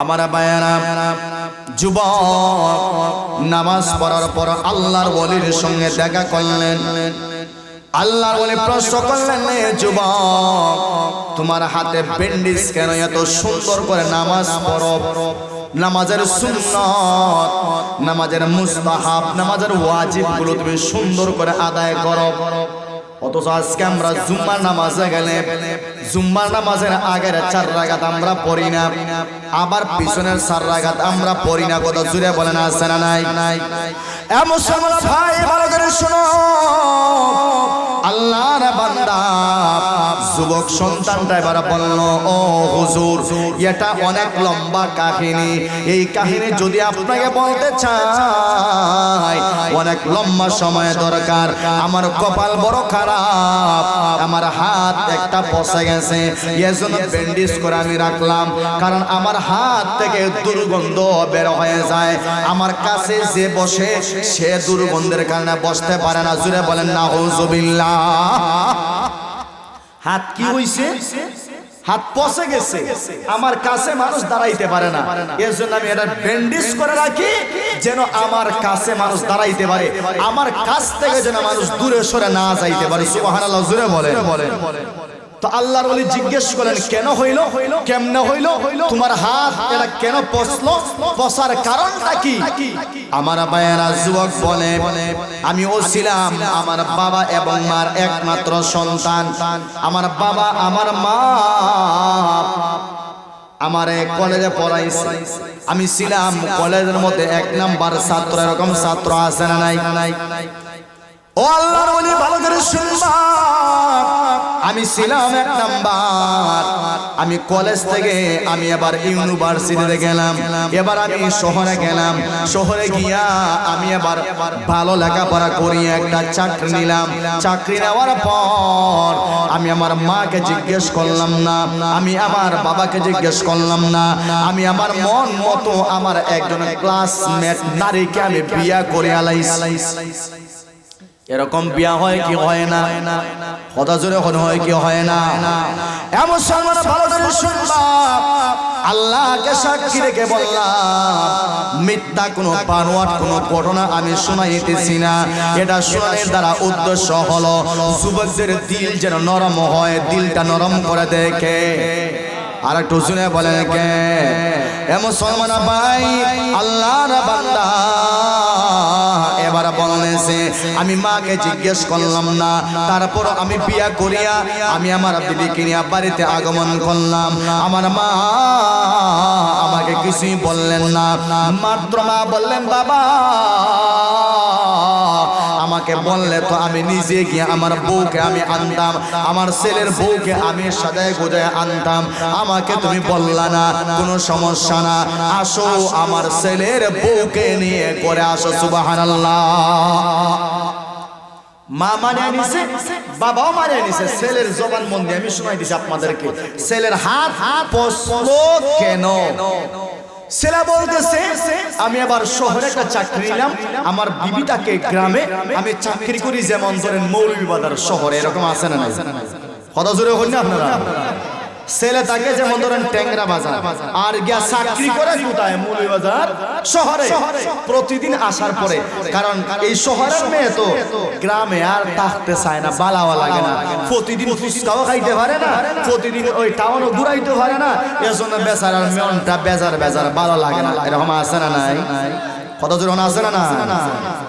আমার বায়ারা যুবক, নামাজ পড়ার পর আল্লাহর ওলির সঙ্গে দেখা করলেন। আল্লাহর ওলি প্রশ্ন করলেন, "এ যুবক, তোমার হাতে ব্যান্ডেজ কেন এত সুন্দর করে নামাজ পড়ো? নামাজের সুন্নত, নামাজের মুস্তাহাব, নামাজের ওয়াজিবগুলো তুমি সুন্দর করে আদায় করো। অথচ আজকে আমরা জুম্মার নামাজে গেলে, জুম্মার নামাজের আগের চার রাগাত আমরা পড়ি না। আবার পিছনের চার রাগাত আমরা পড়ি না কত জুড়ে বলে না আছে না নাই? ভাই, ভালো করে শোনো। আল্লাহর বান্দা। যুবক সন্তানটা এবার বলল, ও হুজুর, এটা অনেক লম্বা কাহিনী। এই কাহিনী যদি আপনাকে বলতে চাই, অনেক লম্বা সময় দরকার। আমার কপাল বড় খারাপ, আমার হাত একটা পচে গেছে। ব্যান্ডেজ করে আমি রাখলাম, কারণ আমার হাত থেকে দুর্গন্ধ বের হয়ে যায়। আমার কাছে যে বসে, সে দুর্গন্ধের কারণে বসতে পারে না। জুড়ে বলেন না হুজুবিল্লাহ হাত কি হইছে? হাত পচে গেছে। আমার কাছে মানুষ দাঁড়াইতে পারে না। এর জন্য আমি এটা ব্যান্ডেজ করে রাখি যেন আমার কাছে মানুষ দাঁড়াইতে পারে। আমার কাছ থেকে যেন মানুষ দূরে সরে না যাইতে পারে। সুবহানাল্লাহ জুড়ে বলে তো আল্লাহর ওলি জিজ্ঞেস করেন, কেন হইল? কেমনে হইল? তোমার হাত এটা কেন পচলো? পচার কারণটা কি? আমার বায়েরা যুবক বলে, আমি ও ছিলাম আমার বাবা এবং মার একমাত্র সন্তান। আমার বাবা আমার মা আমারে কলেজে পড়াইছে। আমি ছিলাম কলেজের মধ্যে এক নাম্বার ছাত্র। এরকম ছাত্র আছে না নাই? ও আল্লাহর ওলি ভালো করে শুনবা। আমি ছিলাম এক নাম্বার। আমি কলেজ থেকে আমি এবার ইউনিভার্সিটিতে গেলাম। এবার আমি শহরে গেলাম। শহরে গিয়া আমি এবার ভালো লেখাপড়া করি, একটা চাকরি নিলাম। চাকরি নেওয়ার পর আমি আমার মাকে জিজ্ঞেস করলাম না, আমি আমার বাবাকে জিজ্ঞেস করলাম না, আমি আমার মন মতো আমার একজন ক্লাসমেট নারীকে আমি বিয়া করে আলাইছি। এরকম বিয়া হয় কি হয় না? কথা জোরে এখন হয় কি হয় না? এমন সময় ভালো করে শুনবা। আল্লাহকে সাক্ষী রেখে বললাম, মিথ্যা কোনো বানোয়াট, কোনো ঘটনা আমি শোনাইতেছি না। এটা শোনানোর দ্বারা উদ্দেশ্য হলো, যুবকদের দিল যেন নরম হয়, দিলটা নরম করে দেখে। আর একটু শুনে বলেন কে? এমন সলমান ভাই, আল্লাহর বান্দা। বললেছে আমি মাকে জিজ্ঞেস করলাম, না তারপর আমি বিয়া করিয়া আমি আমার বিবিকে নিয়ে বাড়িতে আগমন করলাম। আমার মা আমাকে কিছুই বললেন না। মাত্র মা বললেন, বাবা আমাকে বললে তো আমি নিজে গিয়ে আমার বউকে আমি আনতাম, আমার ছেলের বউকে আমি সাজায় গোজায় আনতাম। আমাকে তুমি বললা না, কোনো সমস্যা না। আসো আমার ছেলের বউকে নিয়ে করে আসো, সুবহানাল্লাহ। মা মানে আনিছে বাবাও মানে আনিছে ছেলের জবান মন দিয়ে আমি শোনাই দিছি আপনাদেরকে। ছেলের হাত হাত কেন? ছেলে বলতেছে, আমি আবার শহরে একটা চাকরি নিলাম, আমার বিবিটাকে গ্রামে আমি চাকরি করি যেমন ধরেন মৌলভীবাজার শহরে, এরকম আছে না নাই? কথা জোরে হন না আপনারা? ছেলে তাকে যেমন ধরেন ট্যাংরা বাজার, আর গিয়া চাকরি করে কোথায়? মৌলভীবাজার শহরে। প্রতিদিন আসার পরে। কারণ এই শহরের মেয়ে তো গ্রামে আর থাকতে চায় না, বালাওয়া লাগে না। প্রতিদিন ফুচকাও খাইতে পারে না, প্রতিদিন ওই টাউনও ঘুরাইতে পারে না। এজন্য বেচারার মনটা বেজার বেজার, ভালো লাগে না। এরকম আছে না নাই? কত জন আছে না না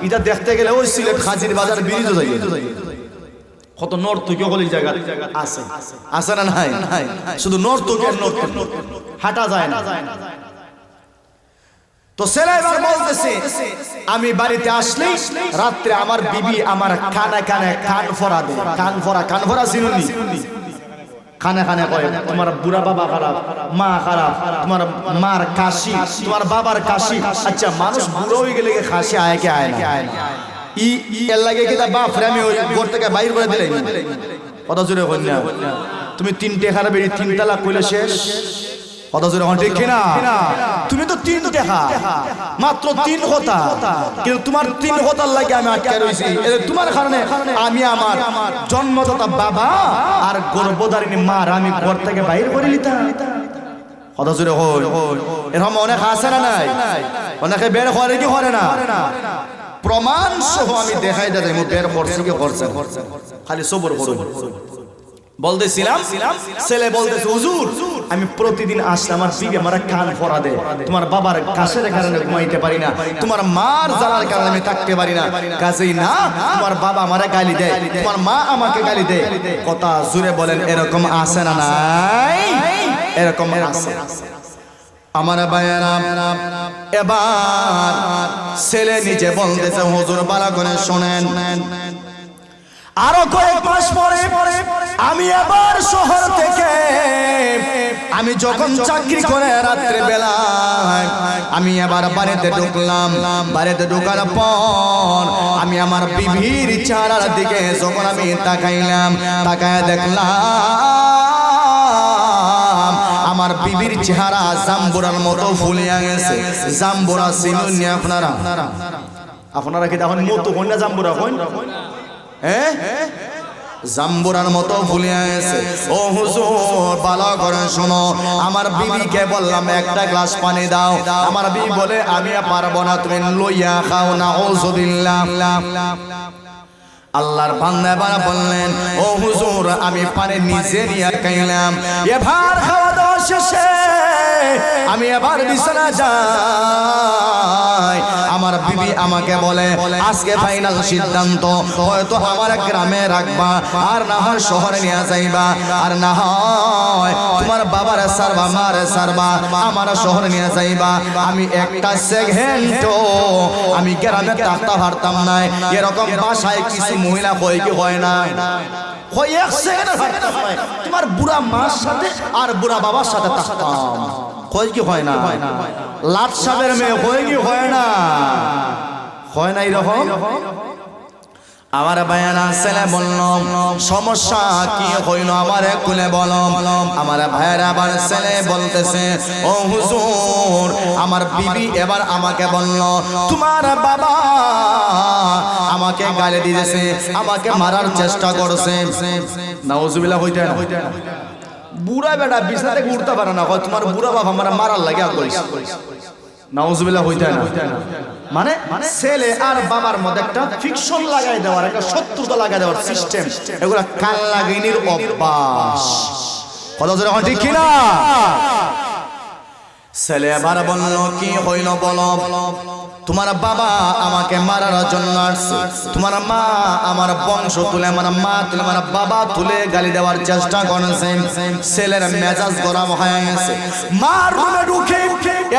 এটা দেখতে গেলে ওই সিলেট খাজির বাজার ব্রিজ যাই কত নর্তকীয় হলি জায়গা আছে। আছে না নাই? শুধু নর্তকী আর নর্তকী হাঁটা যায় না। তো ছেলে এবার বলতেছে, আমি বাড়িতে আসলে রাত্রে আমার বিবি আমার কানে কানে কান ফরা দেয় কান ফরা কান ফরা চিনুনি খানে খানে কয়, তোমার বুড়া বাবা খারাপ, মা খারাপ, তোমার মার কাশি, তোমার বাবার কাশি। আচ্ছা মানুষ বুড়ো হয়ে গেলে খাসি আয় কে আয় না? ই এর লাগে কি তা বাপ আমি ওই থেকে বাইর করে জোরে হল না। তুমি তিনটে খারাপ এই তিন তালাক কইলে শেষ। কত জোরে হন ঠিক না তুমি তো তিন দেখা মাত্র তিন কথা কিন্তু তোমার তিন কথার লাগে আমি আটকে রয়েছি তোমার কারণে আমি আমার জন্মদাতা বাবা আর গর্ভধারিণী মার আমি ঘর থেকে বাইর করে নিতাম। কথা জুড়ে হই এরকম অনেক আছে না নাই? অনেকে বের করে কি করে না? প্রমাণ সহ আমি দেখাই দেয় বের করছি কি করছে খালি সবর করুন বলতেছিলাম ছেলে বলতেছে হুজুর আমি প্রতিদিন আসলে আমার বিবি আমার কান ফরা দে তোমার বাবার কাশের কারণে ঘুমাইতে পারি না তোমার মার জ্বালার কারণে আমি থাকতে পারি না কাজেই না তোমার বাবা আমারে গালি দেয় তোমার মা আমাকে গালি দেয় কথা জুড়ে বলেন এরকম আছে না নাই এরকম আছে আমার ভাইয়েরা এবার ছেলে নিজে বলতেছে, হুজুর বালা করে শোনেন। আরও কয়েক মাস পরে আমি আবার শহর থেকে আমি যখন চাকরি করে রাত্রে বেলায় আমি আবার বাড়িতে ঢুকলাম। বাড়িতে ঢুকার পর আমি আমার বিবির চারার দিকে যখন আমি তাকাইলাম, তাকায় দেখলাম আমার বিবির চেহারা জাম্বুরার মতো ফুলিয়া গেছে। জাম্বুরা চিনুন আপনারা? আপনারা কি তখন মতো কন্যা জাম্বুরা? কন হ্যাঁ জাম্বুরার মতো গেছে। ও হুজুর, ভালো করে শোনো। আমার বিবিকে বললাম, একটা গ্লাস পানি দাও। আমার বিবি বলে, আমি পারব না, তুমি লইয়া খাও না ও আল্লাহর বান্দা বললেন, ও হুজুর, আমি পানি নিজে নিয়ে খাইলাম। খাওয়া শেষে আমি এবার বিছানা যাই। আমার বিবি আমাকে বলে, আজকে ফাইনাল সিদ্ধান্ত, হয়তো আমার গ্রামে রাখবা, আর না হয় শহরে নিয়ে যাইবা। আর না হয় তোমার বাবার সারবা, মার সারবা, আমার শহরে নিয়ে যাইবা। আমি একটা সেকেন্ড আমি গ্রামে থাকতে পারতাম না এরকম বাসায় কিছু মহিলা হয় কি হয় না হয় এক সেকেন্ড তোমার বুড়া মার সাথে আর বুড়া বাবার সাথে থাকতাম। হয় কি হয় না? লাট সাহেবের মেয়ে হয় কি হয় না? হয় না এরকম? আমার ভাইয়ারা, ছেলে বলল, সমস্যা কি হইল আমার কুলে বল। আমার ভাইয়ারা আবার ছেলে বলতেছে, ও হুজুর, আমার বিবি এবার আমাকে বলল, তোমার বাবা আমাকে গালি দিয়েছে আমাকে মারার চেষ্টা করছে। না নাউজুবিল্লাহ, হইতে বুড়া বেটা বিছানাতে উঠতে পারে না তোমার বুড়া বাবা আমার মারার লাগে নাউজুবিল্লাহ হইতে না। মানে ছেলে আর বাবার মধ্যে একটা ফিকশন লাগাই দেওয়ার একটা শত্রুতা লাগাই দেওয়ার সিস্টেম এগুলা কাল লাগাইনির অভ্যাস। কথা জোরে হয় ঠিক কিনা? ছেলে এবার বলল কি হইল বলো? তোমার বাবা আমাকে মারার জন্য আসছে। তোমার মা আমার বংশ তুলে, আমার মা তুলে, আমার বাবা তুলে গালি দেওয়ার চেষ্টা করেছে ছেলের মেজাজ গরম হয়ে গেছে। মার রুমে ঢুকে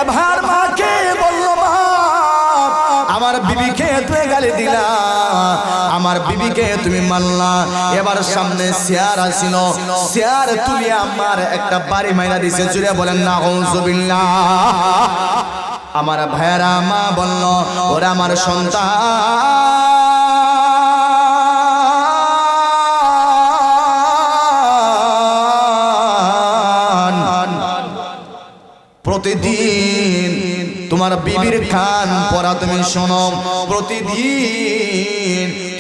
এবার মাকে বলল, মা আমার বিবিকে তুই গালি দিলা। আমার বিবিকে তুমি মানলা। এবার সামনে শেয়ার আসিল। শেয়ার তুলিয়া আমার একটা বাড়ি মাইরা দিছে। জুড়ে বলেন না হৌজবিল্লা আমার ভাইয়ারা মা বলল ওরা আমার সন্তান। প্রতিদিন তোমার বিবির কান পরা তুমি শোনো। প্রতিদিন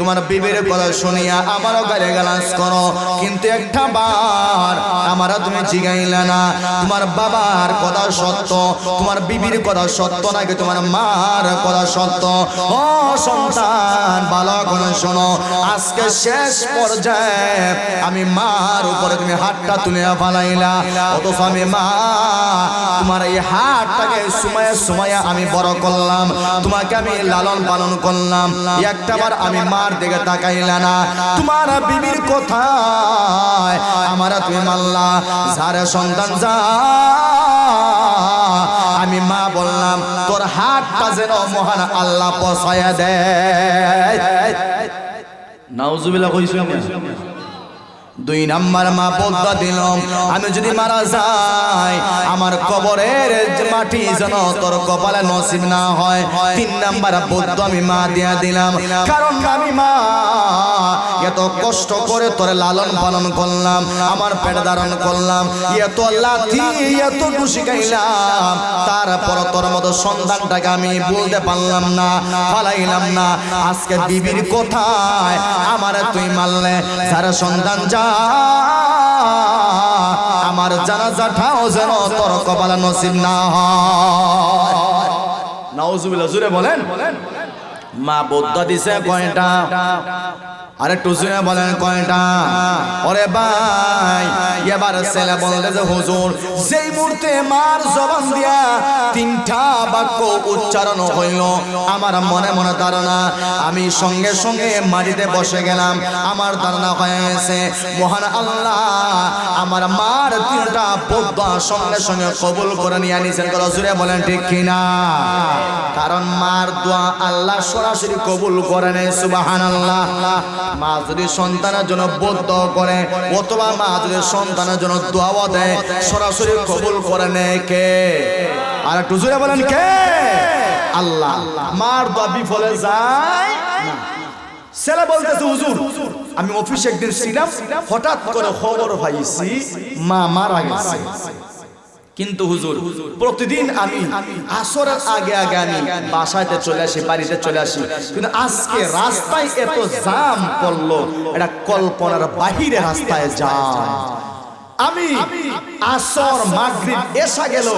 তোমার বিবির কথা শুনিয়া আমারও গালে গালাস করো। কিন্তু একটা বার আমারও তুমি জিগাইলে না। তোমার বাবার কথা সত্য, তোমার বিবির কথা সত্য নাকি তোমার মার কথা সত্য? ও সন্তান, ভালো করে শোনো। আজকে শেষ পর্যায়ে আমি মার উপরে তুমি হাতটা তুলে ফালাইলা। অথচ আমি মা, তোমার এই হাতটাকে সময়ে সময়ে আমি বড় করলাম। তোমাকে আমি লালন পালন করলাম। একটা বার আমি মার দিকে তাকাইলা না। তোমার বিবির কোথায় আমার তুমি মাল্লা সারে সন্তান যা, আমি মা বললাম, তোর হাতটা যেন মহান আল্লাহ পছায়া দেয়। নাউজুবিল্লাহ কইছো দুই নাম্বার মা পদ্মা দিলাম আমি যদি মারা যাই, আমার কবরের মাটি যেন তোর কপালে নসিব না হয়। তিন নাম্বার পদ্ম আমি মা দিয়া দিলাম। কারণ আমি মা, এত কষ্ট করে তোরে লালন পালন করলাম, আমার পেট ধারণ করলাম, এত লাথি, এত টুসি গাইলাম তারপর তোর মতো সন্তানটাকে আমি বলতে পারলাম না, ফালাইলাম না। আজকে বিবির কোথায় আমার তুই মারলে, যারা সন্তান যা আমার জানাজাটাও যেন তোর কপালা নসিব না হয়। জুড়ে বলেন। মা বৌদ্ধ দিছে কয়টা? আরে টুসুনে বলেন কয়টা? ওরে ভাই, এবার ছেলে বলতে যে, হুজুর, যেই মুহূর্তে মার জবান দিয়া তিনটা বাক্য উচ্চারণ হইল, আমার মনে মনে ধারণা, আমি সঙ্গে সঙ্গে মাটিতে বসে গেলাম, আমার ধারণা হয়ে গেছে মহান আল্লাহ আমার মার তিনটা বৌদ্ধ সঙ্গে সঙ্গে কবুল করে নিয়ে আনিছেন রসুরে বলেন ঠিক কিনা? কারণ মার দোয়া আল্লাহ সরাসরি কবুল করে নেয় সুবাহান আল্লাহ মা যদি সন্তানের জন্য বদ্ধ করে অথবা মা যদি সন্তানের জন্য দোয়াও দেয়, সরাসরি কবুল করে নেয় কে? আর একটু জোরে বলেন কে? আল্লাহ। মার দোয়া বিফলে যায়। ছেলে বলতেছে, হুজুর, আমি অফিসে একদিন ছিলাম, হঠাৎ করে খবর পাইছি মা মারা গেছে। কিন্তু হুজুর, প্রতিদিন আমি আসরের আগে আগে আমি বাসাতে চলে আসি, বাড়িতে চলে আসি। কিন্তু আজকে রাস্তায় এত জাম পড়ল, এটা কল্পনার বাহিরে রাস্তায় জাম আমি আসর, মাগরিব, এসা গেল,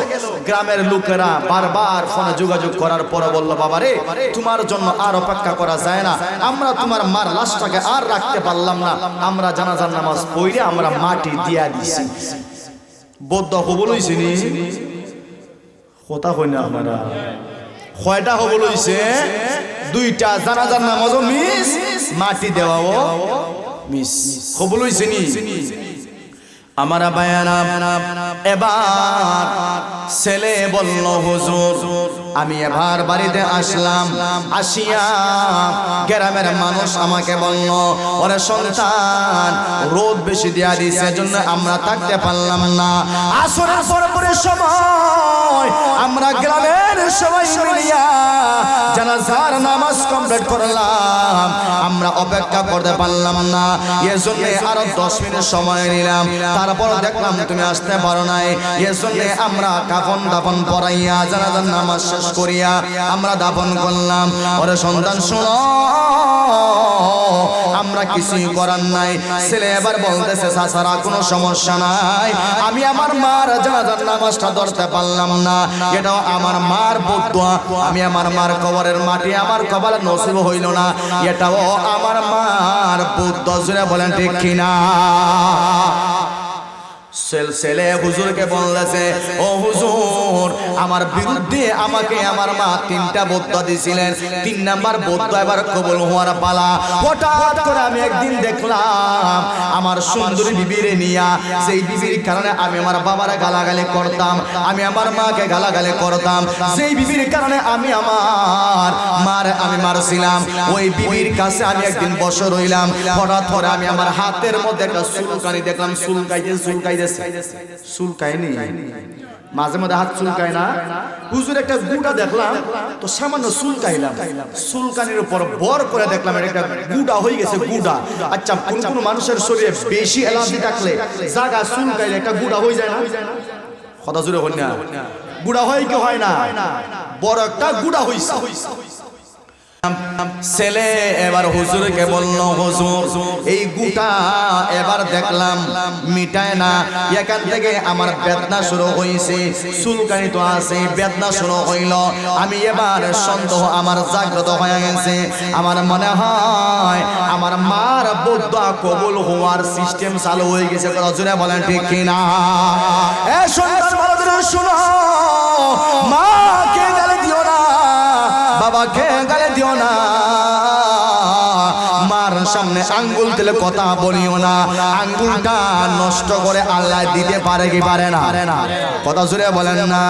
গ্রামের লোকেরা বারবার ফোনে যোগাযোগ করার পর বলল, বাবারে, তোমার জন্য আর অপেক্ষা করা যায় না। আমরা তোমার মার লাশটাকে আর রাখতে পারলাম না। আমরা জানাজার নামাজ পড়ে আমরা মাটি দিয়া দিছি। বদ্ধ কবল হয়েছে নি? কথা কই না আপনারা। কয়টা কবল হয়েছে দুইটা জানাজার নামাজও মিস মাটি দেওয়াও মিস কবল হয়েছে নি? আমার এবার ছেলে বলল, হুজুর, আমি এবার বাড়িতে আসলাম, আসিয়া গ্রামের মানুষ আমাকে বলল, ওরে সন্তান, রোদ বেশি দেয়া দিছে জন্য আমরা থাকতে পারলাম না। আসরের পরপরের সময় আমরা গ্রামের সবাই মিলিয়া জানাজার নামাজ কমপ্লিট করলাম। আমরা অপেক্ষা করতে পারলাম না। এজন্য আরও দশ মিনিট সময় নিলাম। তারপর দেখলাম তুমি আসতে পারো নাই। এজন্য আমরা কাফন দাফন পরাইয়া জানাজার নামাজ শেষ করিয়া আমরা দাফন করলাম। ওরে সন্তান, শোনো। আমরা কিছুই করার নাই। ছেলে এবার বলতেছে সাসারা কোনো সমস্যা নাই। আমি আমার মার জানাজার নামাজটা ধরতে পারলাম না। এটাও আমার মার বদুয়া। আমি আমার মার কবরের মাটি আমার কবর নসিব হইল না। এটাও আমার মার বুদ্ধ জুড়ে বলেন, ঠিক কিনা? ছেলে হুজুরকে বললেছে, ও হুজুর, আমার বিরুদ্ধে আমাকে আমার মা তিনটা বদ্ধ দিছিলেন তিন নাম্বার বদ্ধ এবার কবল হওয়ার পালা। হঠাৎ করে আমি একদিন দেখলাম আমার সুন্দরী বিবিরে নিয়া সেই বিবির কারণে আমি আমার বাবারে গালাগালি করতাম আমি আমার মাকে গালাগালি করতাম। সেই বিবির কারণে আমি আমার মার আমি মারছিলাম। ওই বিবির কাছে আমি একদিন বসে রইলাম। হঠাৎ করে আমি আমার হাতের মধ্যে একটা চুলকানি দেখলাম। চুলকাইতে সুলকাইতে চুলকায়নি? মাঝে মাঝে হাত চুলকায় না। হুজুর একটা গুটা দেখলাম, তো সামান্য চুলকাইলাম। চুলকানির উপর বর করে দেখলাম একটা গুডা হয়ে গেছে, গুডা। আচ্ছা কোন কোন মানুষের শরীরে বেশি এলার্জি থাকলে জাগা চুলকাইলে একটা গুডা হয়ে যায় না? কথা জুড়ে হই না। গুড়া হয় কি হয় না? বড় একটা গুড়া হইছে। ছেলে, এবার হুজুরকে বলল, হুজুর, এই গুটা এবার দেখলাম মিটায় না। এখান থেকে আমার বেদনা শুরু হইছে। চুলকানি তো আছে, বেদনা শুরু হইল। আমি এবার সন্দেহ আমার জাগ্রত হয়ে গেছে। আমার মনে হয় আমার মার বৌদ্ধ কবুল হওয়ার সিস্টেম চালু হয়ে গেছে। রজুরে বলেন, ঠিক কিনা? এ সন্তান ভালো শোনো। বাবাকে গালি দিও না। মার সামনে আঙ্গুল দিলে কথা বলিও না। আঙ্গুলটা নষ্ট করে আল্লাহ দিতে পারে কি পারে না? কথা জুড়ে বলেন না।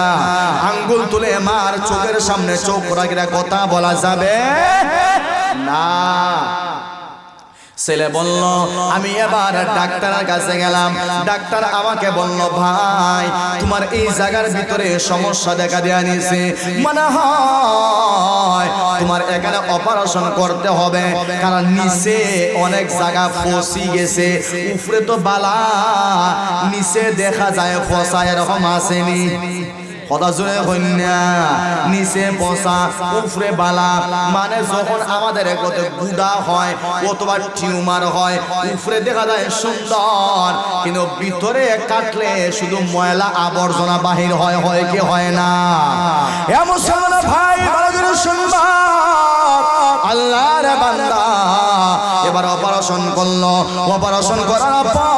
আঙ্গুল তুলে মার চোখের সামনে চোখ রাখিরা কথা বলা যাবে না। ছেলে বলল, আমি এবার ডাক্তারের কাছে গেলাম। ডাক্তার আমাকে বলল, ভাই, তোমার এই জায়গার ভিতরে সমস্যা দেখা দেয়া নিয়েছে মনে হয় তোমার এখানে অপারেশন করতে হবে, কারণ নিচে অনেক জায়গা ফসি গেছে। উপরে তো বালা, নিচে দেখা যায় ফসা, এরকম আসেনি। কথা জুড়ে কন্যা, নিচে বসা উপরে বালা মানে যখন আমাদের একতে গুদা হয় অথবা টিউমার হয়, উপরে দেখা যায় সুন্দর, কিন্তু ভিতরে কাটলে শুধু ময়লা আবর্জনা বাহির হয় হয় কি হয় না? এ মুসলমান ভাই, ভালো করে শুনবা। বান্দা এবার অপারেশন করল। অপারেশন করার পর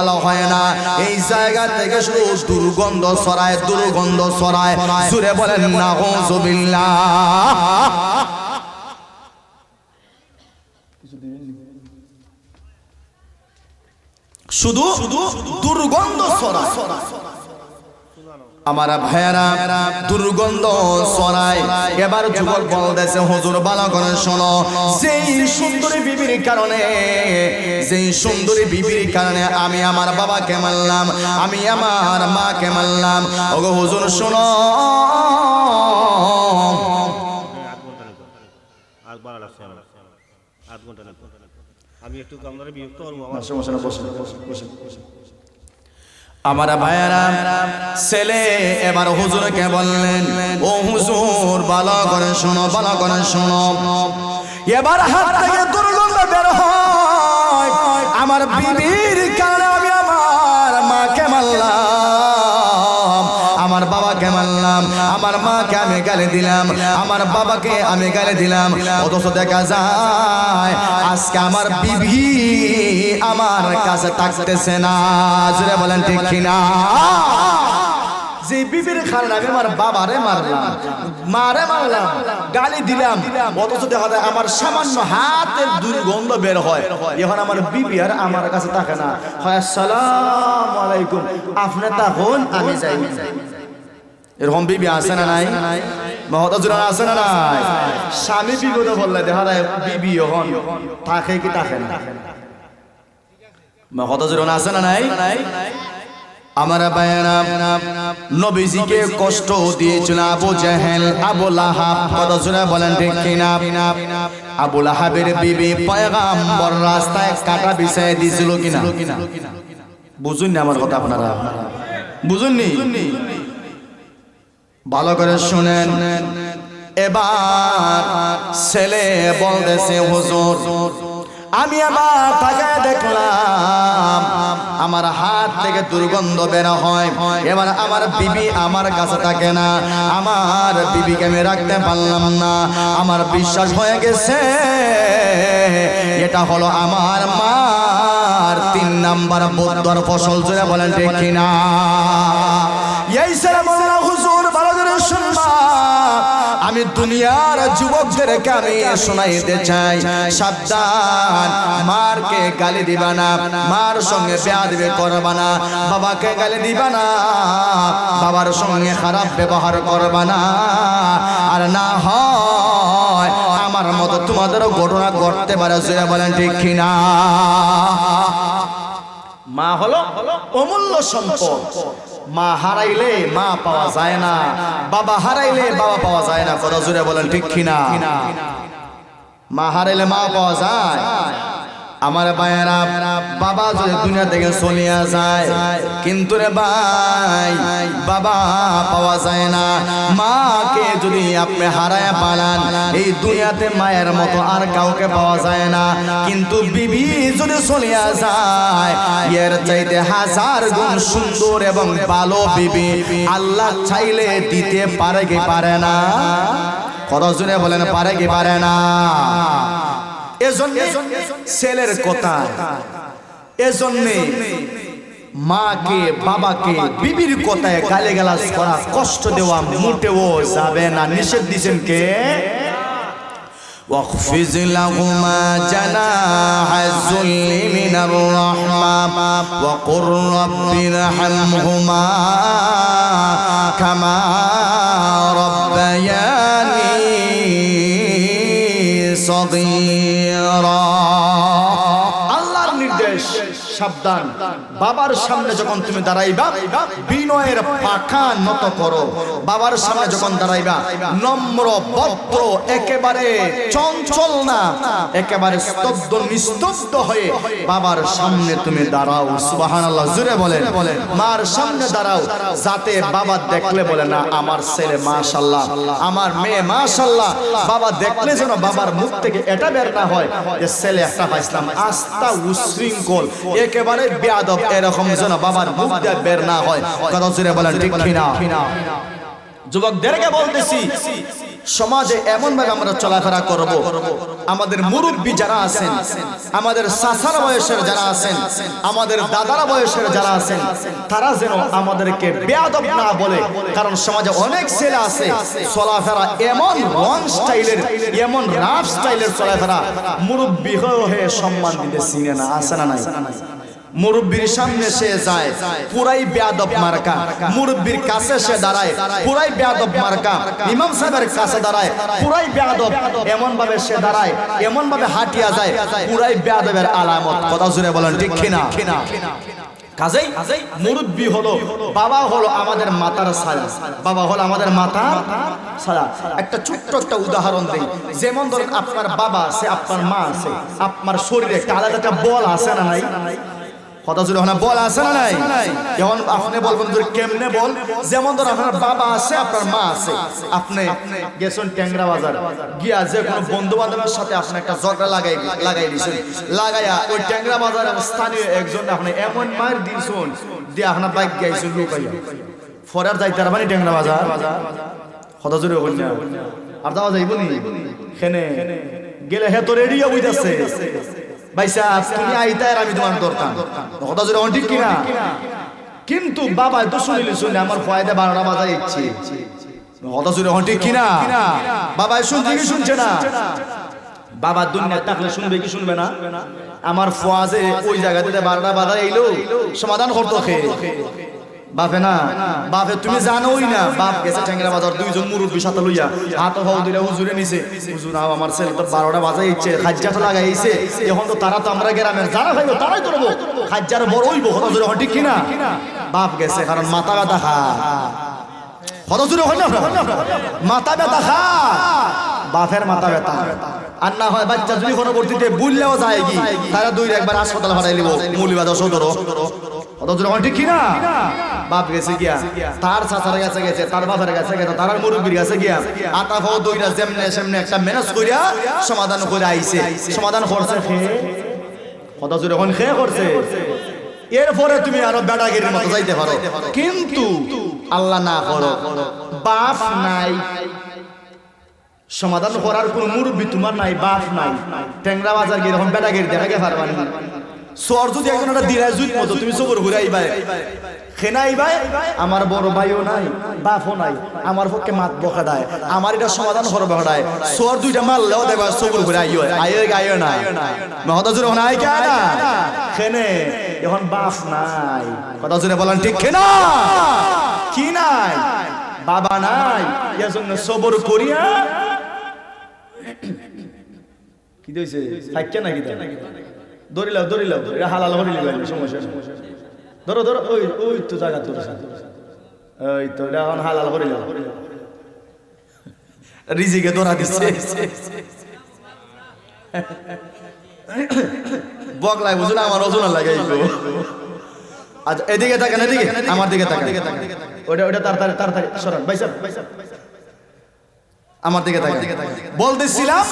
ভালো হয় না। এই জায়গা থেকে শুধু দুর্গন্ধ সরায় দুর্গন্ধ সরায় সুরে বলেন না হুজুবিল্লাহ শুধু দুর্গন্ধ ছড়ায়। আমার ভাইয়ারা দুর্গন্ধ ছড়ায়। এবার যুবক বলতেছে হুজুর ভালো করে শোনো। সেই সুন্দরী বিবির কারণে সেই সুন্দরী বিবির কারণে আমি আমার বাবাকে মানলাম আমি আমার মাকে মানলাম ওগো হুজুর শোনো। আধ বারো লাগছে আমার আধ ঘণ্টা নেব আমি একটু আপনারা বিরক্ত করব আমার ভাইয়ারা ছেলে এবার হুজুরকে বললেন ও হুজুর ভালো করে শোনো ভালো করে শোনো। এবার হাত থেকে দুর্গন্ধ বের হয়। আমার বিবির কারণে আমার বাবাকে মারলাম আমার মাকে আমি গালি দিলাম, আমার বাবাকে আমি গালি দিলাম, অথচ দেখা যায় আজকে আমার বিবি আমার কাছে থাকতেছে না। জুড়ে বলেন ঠিক কিনা? যে বিবির কারণে আমি আমার বাবারে মারলাম, মারে মারলাম, গালি দিলাম, অথচ দেখা যায় আমার সামান্য হাতের দুর্গন্ধ বের হয়। এখন আমার বিবি আর আমার কাছে থাকে না। হয়, আসসালাম আলাইকুম, আপনি তখন আমি যাই। এরকম বিবি আছে না নাই? মহতা জুড়ান আছে না নাই? স্বামী বিপদে বললে দেখা যায় বিবি এখন থাকে কি থাকে না? আছে না নাই? আমার বায়না নবীজিকে কষ্ট দিয়েছিল আবু জাহেল, আবু লাহাব। কত জোরে বলেন ঠিক কিনা? আবু লাহাবের বিবি পয়গাম্বর রাস্তায় কাটা বিছায় দিয়েছিল কিনা? বুঝুন আমার কথা আপনারা? বুঝুননি? ভালো করে শুনেন। এবার ছেলে বলতেছে, হুজুর, আমি আমার তাকে দেখলাম আমার হাত থেকে দুর্গন্ধ বের হয়। এবার আমার বিবি আমার কাছে থাকে না। আমার বিবিকে আমি রাখতে পারলাম না। আমার বিশ্বাস হয়ে গেছে, এটা হলো আমার মার তিন নাম্বার বদ্যর ফসল। জুড়ে বলেন ঠিক কিনা? এই ছেলে আমি দুনিয়ার যুবকদেরকে আমি শোনাইতে চাই। সাবধান, মারকে গালি দিবা না, মার সঙ্গে বেয়াদবি করবা না, বাবাকে গালি দিবা না, বাবার সঙ্গে খারাপ ব্যবহার করবা না। আর না হয় আমার মতো তোমাদেরও ঘটনা ঘটতে পারে বলেন ঠিক কিনা? মা হলো অমূল্য সম্পদ। মা হারাইলে মা পাওয়া যায় না। বাবা হারাইলে বাবা পাওয়া যায় না। কথা জুড়ে বলেন ঠিক কিনা? মা হারাইলে মা পাওয়া যায়। আমার ভাইয়েরা, বাবা যদি দুনিয়া থেকে চলিয়া যায়, কিন্তু রে ভাই, বাবা পাওয়া যায় না। মাকে যদি আপনি হারায় পালান, এই দুনিয়াতে মায়ের মতো আর কাউকে পাওয়া যায় না। কিন্তু বিবি যদি চলিয়া যায়, এর চাইতে হাজার গুণ সুন্দর এবং ভালো বিবি আল্লাহ চাইলে দিতে পারে কি পারে না? কত জুড়ে বলেন, পারে কি পারে না? এজন্য ছেলের কথা এজন্যে মাকে বাবাকে বিবির কথায় গালে গালাজ করা কষ্ট দেওয়া মোটেও যাবে না নিষেধ দিছেন কে واخفض لهما جناح الذل من الرحمة وقل رب ارحمهما كما ربياني সদিরা আল্লাহর নির্দেশ সাবধান। বাবার সামনে যখন তুমি দাঁড়াইবা, বিনয়ের পাখা নত করো। বাবার সামনে যখন দাঁড়াইবা, নম্র, ভদ্র, একেবারে চঞ্চল না, একেবারে স্তব্ধ, নিস্তব্ধ হয়ে বাবার সামনে তুমি দাঁড়াও। সুবহানাল্লাহ জুড়ে বলেন। মার সামনে দাঁড়াও, যাতে বাবা দেখলে বলে, না, আমার ছেলে মাশাল্লাহ আমার মেয়ে মাশাল্লাহ বাবা দেখলে যেন বাবার মুখ থেকে এটা বের না হয় যে, ছেলে একটা পাইছিলাম। আস্থা, উশৃঙ্খল, একেবারে বেয়াদব। এরকম যেন বাবার মুখ দিয়ে বের না হয়। কথা জুড়ে বলেন ঠিক কিনা? যুবকদেরকে বলতেছি সমাজে এমন ভাবে আমরা চলাফেরা করব। আমাদের মুরব্বী যারা আছেন আমাদের সাসার বয়সের যারা আছেন আমাদের দাদার বয়সের যারা আছেন তারা যেন আমাদেরকে বেয়াদব না বলে কারণ সমাজে অনেক ছেলে আছে চলাফেরা এমন রং স্টাইলের এমন রাফ স্টাইলের চলাফেরা মুরব্বী হয়ে হয়ে সম্মান দিতে চিনে না আসে না নাই? মুরব্বীর সামনে সে যায়, পুরাই বেয়াদব মার্কা। মুরব্বীর কাছে সে দাঁড়ায়, পুরাই বেয়াদব মার্কা। ইমাম সাহেবের কাছে দাঁড়ায়, পুরাই বেয়াদব। এমন ভাবে সে দাঁড়ায় এমন ভাবে হাঁটিয়া যায়, পুরাই বেয়াদবের আলামত। কথা জুড়ে বলেন, ঠিক কিনা? কাজেই মুরব্বী হলো, বাবা হলো আমাদের মাতার ছায়া। বাবা হলো আমাদের মাতা ছায়া। একটা ছোট্ট একটা উদাহরণ দেই। যেমন ধরেন আপনার বাবা আছে, আপনার মা আছে, আপনার শরীরে একটা আলাদা একটা বল আছে না নাই? কথা ছিল না বল আছে না নাই? যেমন আপনি বলবেন ধরে কেমনে বল? যেমন ধর আপনার বাবা আছে, আপনার মা আছে। আপনি গেছেন ট্যাংরা বাজার। গিয়া যে কোনো বন্ধু বান্ধবের সাথে আপনি একটা ঝগড়া লাগাই লাগাই দিছেন। লাগাইয়া ওই ট্যাংরা বাজারের স্থানীয় একজন আপনি এমন মার দিয়েছেন দিয়ে আপনার বাইক গাইছেন লুকাইয়া। ফরার যাইতে পারবেন ট্যাংরা বাজার। কথা জোরে হল আর যাওয়া যাইব নি? খেনে। গেলে হে তো রেডিও বুঝতেছে তুমি আইতা আর আমি তোমার দরকার। কিনা? কিন্তু বাবা তো শুনিলি শুনে আমার ফয়দা বারোটা বাজার ইচ্ছে কথা জোরে ঠিক কিনা? বাবা শুনছে কি শুনছে না? বাবা দুনিয়া থাকলে শুনবে কি শুনবে না? আমার ফোয়াজে ওই জায়গাতে বারোটা বাধা এলো, সমাধান করতো খেয়ে বাপে না, বাপে, তুমি জানোই না বাপ গেছে ট্যাংরা বাজার দুইজন মুরব্বী সাথে লইয়া হাত হাও দিলে হুজুরে নিছে। হুজুর, আও আমার ছেলে তো বারোটা বাজাই ইচ্ছে খাজ্জাটা লাগাইছে। এখন তো তারা তো আমরা গ্রামের, যারা খাইবো তারাই করব খাজ্জার বড় হইবো হজুরে হন ঠিক কিনা? বাপ গেছে, কারণ মাথা ব্যথা খা হজুরে হন মাথা ব্যথা খা বাপের মাথা ব্যথা। আর না হয় বাচ্চা যদি পরবর্তীতে বুললেও যায় কি, তারা দুই একবার হাসপাতাল ভাড়াই নিব মৌলিবাদ অথচ যখন ঠিক কিনা? বাপ গেছে গিয়া, তার চাচার কাছে গেছে, তার বাপের কাছে গেছে, তার মুরব্বীর কাছে গিয়া আতা ফাও দুইটা যেমনে সেমনে একটা ম্যানেজ কইরা সমাধান করে আইছে। সমাধান করছে কথা জোরে এখন খেয়ে করছে? এরপরে তুমি আরও বেড়াগিরির মতো যাইতে পারো। কিন্তু আল্লাহ না করো, বাপ নাই। সমাধান করার কোন মুরব্বী তোমার নাই, বাপ নাই। ট্যাংরা বাজার গিয়ে এরকম বেড়াগিরি দেখাকে পারবা না। সর যদি এখন একটা দিরাই জুত মতো, তুমি সবর ঘুরে আইবাই। খেনা আইবাই, আমার বড় ভাইও নাই, বাপও নাই, আমার পক্ষে মাত বকাডায় আমার এটা সমাধান করবে বকাডায় সর দুইটা মারলেও দেখবা সবর ঘুরে আইও আইও আইও না? মহতা জুড়ে নাই কে না খেনে, এখন বাপ নাই। কথা জুড়ে বলেন, ঠিক খেনা? কি নাই? বাবা নাই, এজন্য সবর করিয়া কি দিয়েছে? থাকছে নাকি ধরিলাও ধরিলাও এটা হালাল হরিলি গেল সমস্যা ধরো ধরো, ওই ওই তো জায়গা তোর ওই তো এখন হালাল হরিলাও রিজিকে ধরা দিচ্ছে বকলাই বুঝুন, আমার ওজন লাগে আচ্ছা এদিকে তাকান, এদিকে। আমার দিকে তাকান। ওটা ওটা তাড়াতাড়ি তাড়াতাড়ি, সরান বাইসাব বাইসাব আমার দিকে তাকান। বলতেছিলাম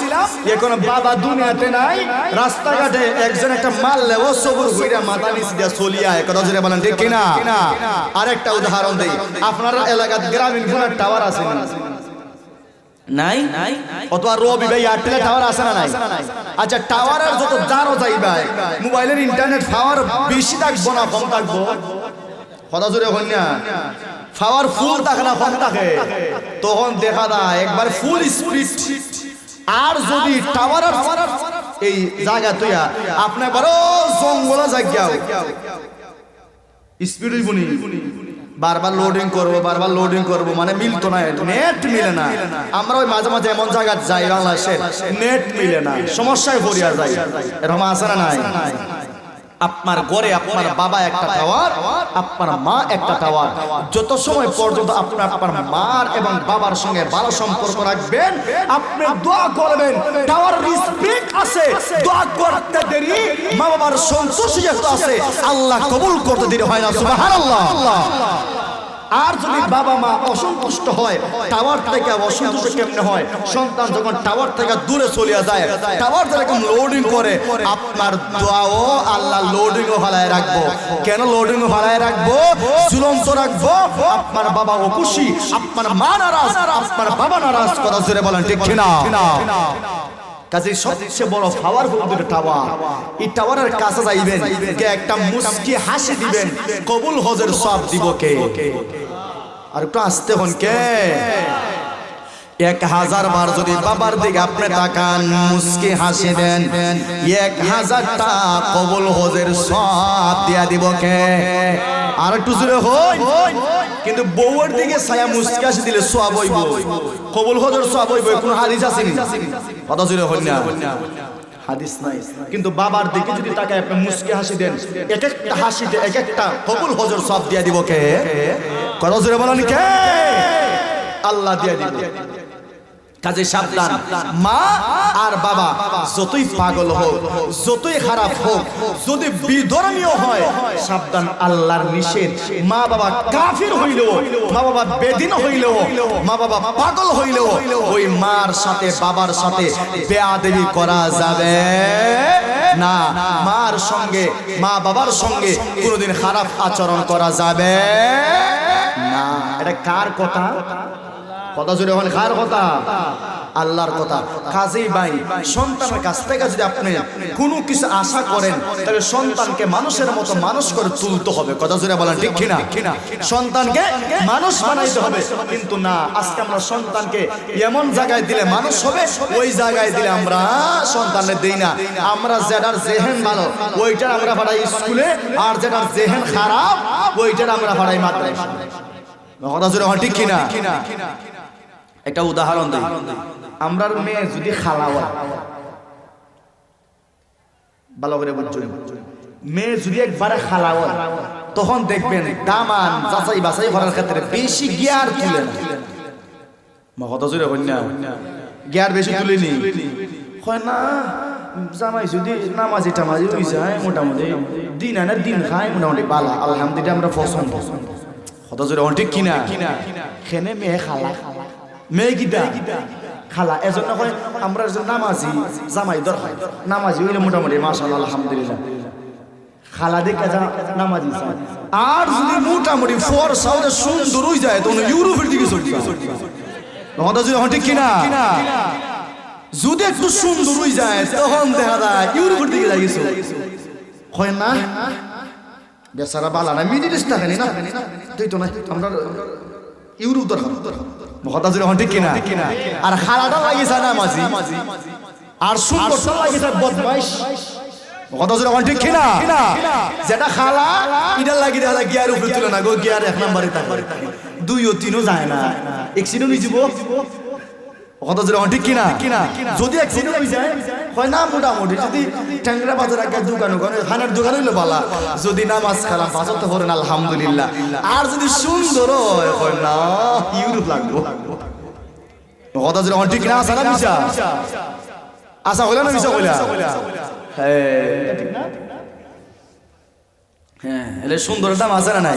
এখন বাবা দুনিয়াতে নাই রাস্তাঘাটে একজন একটা মাল লেও সবুর হইরা মাথা নিচ দিয়া চলিয়া এক কথা জুড়ে বলেন ঠিক কিনা? আরেকটা উদাহরণ দেই। আপনার এলাকাত গ্রামীণ ফোনের টাওয়ার আছে না? নাই। অথবা রবি ভাই এয়ারটেল টাওয়ার আছে না নাই? আচ্ছা টাওয়ারের যত জারো যাইবাই মোবাইলের ইন্টারনেট পাওয়ার বেশি থাকব না কম থাকব? কথা জুড়ে হন্যা পাওয়ার ফুল থাকে না কম থাকে। তখন দেখা যায় একবার ফুল স্পিড আর যদি টাওয়ারের এই জায়গা তুইয়া আপনি বড় জঙ্গলা স্পিড হইবনি বারবার লোডিং করব, বারবার লোডিং করব মানে মিলতো না নেট মিলে না। আমরা ওই মাঝে মাঝে এমন জায়গা যাই বাংলাদেশে নেট মিলে না। সমস্যায় পড়িয়া যাই। এরকম আছে না নাই? আপনার ঘরে আপনার বাবা একটা টাওয়ার আপনার মা একটা টাওয়ার। যত সময় পর্যন্ত আপনি আপনার মার এবং বাবার সঙ্গে ভালো সম্পর্ক রাখবেন আপনি দোয়া করবেন। টাওয়ার রিসপেক্ট আছে দোয়া করতে দেরি মা বাবার সন্তোষ যেহেতু আছে আল্লাহ কবুল করতে দেরি হয় না সুবহানাল্লাহ। আর যদি বাবা মা অসন্তুষ্ট হয়, টাওয়ার থেকে অসন্তুষ্ট কেমনে হয়? সন্তান যখন টাওয়ার থেকে দূরে চলিয়া যায়, টাওয়ার যেরকম লোডিং করে, আপনার দোয়াও আল্লাহ লোডিং ও ভালায় রাখব। কেন লোডিং ও ভালায় রাখব? ঝুলন্ত রাখব? আপনার বাবা ও খুশি, আপনার মা নারাজ, আপনার বাবা নারাজ কথা জোরে বলেন ঠিক কিনা? কাজে সবচেয়ে বড় পাওয়ারফুল দুটো টাওয়ার এই টাওয়ারের কাছে যাইবেন একটা মুস্কি হাসি দিবেন, কবুল হজের সব দিব কে? আর একটু আসতে হন কে? এক হাজার বার যদি বাবার দিকে আপনি তাকান, মুস্কি হাসি দেন, এক হাজারটা কবুল হজের সব দিয়া দিব কে? আর একটু জোরে হই কিন্তু বউয়ের দিকে ছায়া মুস্কি হাসি দিলে সব হইব কবুল হজের সব হইব কোন হাদিস আসেনি? কথা জোরে হই না। হাদিস নাই কিন্তু বাবার দিকে যদি তাকায় আপনি মুস্কি হাসি দেন এক একটা হাসিতে এক একটা কবুল হজর সব দিয়া দিব কে? কথা জোরে বলেন কে? আল্লাহ দিয়া দিব। কাজে সাবধান। মা আর বাবা যতই পাগল হোক যতই খারাপ হোক যদি বিধর্মীয় হয় সাবধান আল্লাহর নিষেধ। মা বাবা কাফির হইলেও মা বাবা বেদিন হইলেও মা বাবা পাগল হইলেও ওই মার সাথে বাবার সাথে বেয়াদেবি করা যাবে? না মার সঙ্গে মা বাবার সঙ্গে কোনোদিন খারাপ আচরণ করা যাবে? না এটা কার কথা? কথা জুড়ে হন কার কথা? আল্লাহর কথা। কাজেই ভাই, সন্তানের কাছ থেকে যদি আপনি কোনো কিছু আশা করেন, তাহলে সন্তানকে মানুষের মতো মানুষ করে তুলতে হবে। কথা জুড়ে বলেন, ঠিক কিনা? সন্তানকে মানুষ বানাইতে হবে। কিন্তু না, আজকে আমরা সন্তানকে এমন জায়গায় দিলে মানুষ হবে, ওই জায়গায় দিলে আমরা সন্তানের দেই না। আমরা যেটার জেহেন ভালো, ওইটার আমরা পাঠাই স্কুলে, আর যেটার জেহেন খারাপ, ওইটার আমরা পাঠাই মাদ্রাসা কথা হন ঠিক কিনা? একটা উদাহরণ দিই। আমরার মেয়ে যদি খালা হয় ভালো করে বুঝছ মেয়ে যদি একবারে খালা হয় তখন দেখবেন দামান যাচাই বাছাই করার ক্ষেত্রে বেশি গিয়ার তুলে না। মা, কথা জোরে হন না। গিয়ার বেশি তুলিনি হয় না, জামাই যদি নামাজি টামাজি হয়ে যায় মোটামুটি। দিন আনে দিন খায়, মোটামুটি বালা। আলহামদুলিল্লাহ, আমরা পছন্দ। জোরে হন ঠিক কিনা? খেনে মেয়ে খালা। মেয়ে গিদা খালা, এজন্য কয় আমরা একজন নামাজি, জামাই দরকার। নামাজি হইলে মোটামুটি মাশাআল্লাহ, আলহামদুলিল্লাহ। খালা দেখে যা, নামাজি। আর যদি মোটামুটি ফর সাউদে সুন্দর হয়ে যায়, তখন ইউরোপের দিকে চলে কথা যদি ঠিক কিনা? যদি একটু সুন্দর হয়ে যায়, তখন দেখা যায় ইউরোপের দিকে যাই হয় না? বেচারা বালা না, মিডিল ইস্ট না তুই তো না আমরা ইউরোপ দরকার। কথা জুড়ে ঠিক কিনা? আর খারাটা লাগিয়েছে না মাঝি? আর সুন্দরটা লাগিয়েছে বদমাইশ। কথা যদি হন ঠিক কিনা? যেটা খালা এটা লাগি দেখা গিয়ার উপরে তুলে না গো গিয়ার এক নম্বরে দুই ও তিনও যায় না। এক সিনও যাব। কথা ঠিক কিনা? যদি অ্যাক্সিডেন্ট হয়ে যায় হয় না মোটামুটি। যদি ট্যাংরা বাজার একটা দোকান ওখানে খানার দোকান হইল বালা। যদি নামাজ খালাম বাঁচাতে পারেন আলহামদুলিল্লাহ। আর যদি সুন্দর হয় হয় না ইউরোপ লাগবো। কথা ঠিক আসা না মিশা? আসা হইলা না মিশা হইলা। হ্যাঁ এলে সুন্দর দাম আছে না নাই।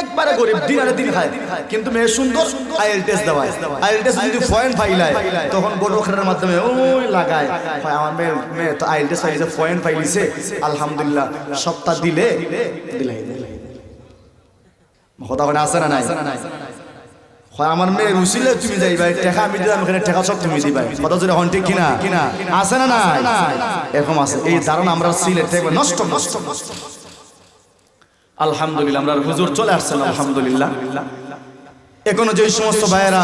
একবারে গরিব দিন আনে দিন খায়। কিন্তু মেয়ে সুন্দর, আইএলটিএস দেওয়ায়। আইএলটিএস যদি পয়েন্ট ফাইলায়, তখন বড় খেলার মাধ্যমে ওই লাগায়। আমার মেয়ে মেয়ে তো আইএলটিএস ফাইলিছে পয়েন্ট ফাইলিছে আলহামদুলিল্লাহ সপ্তাহ দিলে দিলাই কথা মানে আছে না নাই? আমার মেয়ে রুসিলে তুমি যাইবা টেকা আমি দিলাম, এখানে টেকা সব তুমি দিবা। কথা যদি হন ঠিক কিনা? কিনা আছে না নাই? এরকম আছে। এই ধারণা আমরা সিলেট থেকে নষ্ট নষ্ট। আলহামদুলিল্লাহ, আমরা হুজুর চলে আসছেন, আলহামদুলিল্লাহ। এখনও যে সমস্ত ভাইয়েরা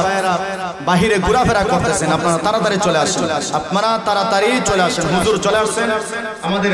বাহিরে ঘোরাফেরা করতেছেন, আপনারা তাড়াতাড়ি চলে আসেন। আপনারা তাড়াতাড়ি চলে আসেন, হুজুর চলে আসছেন আমাদের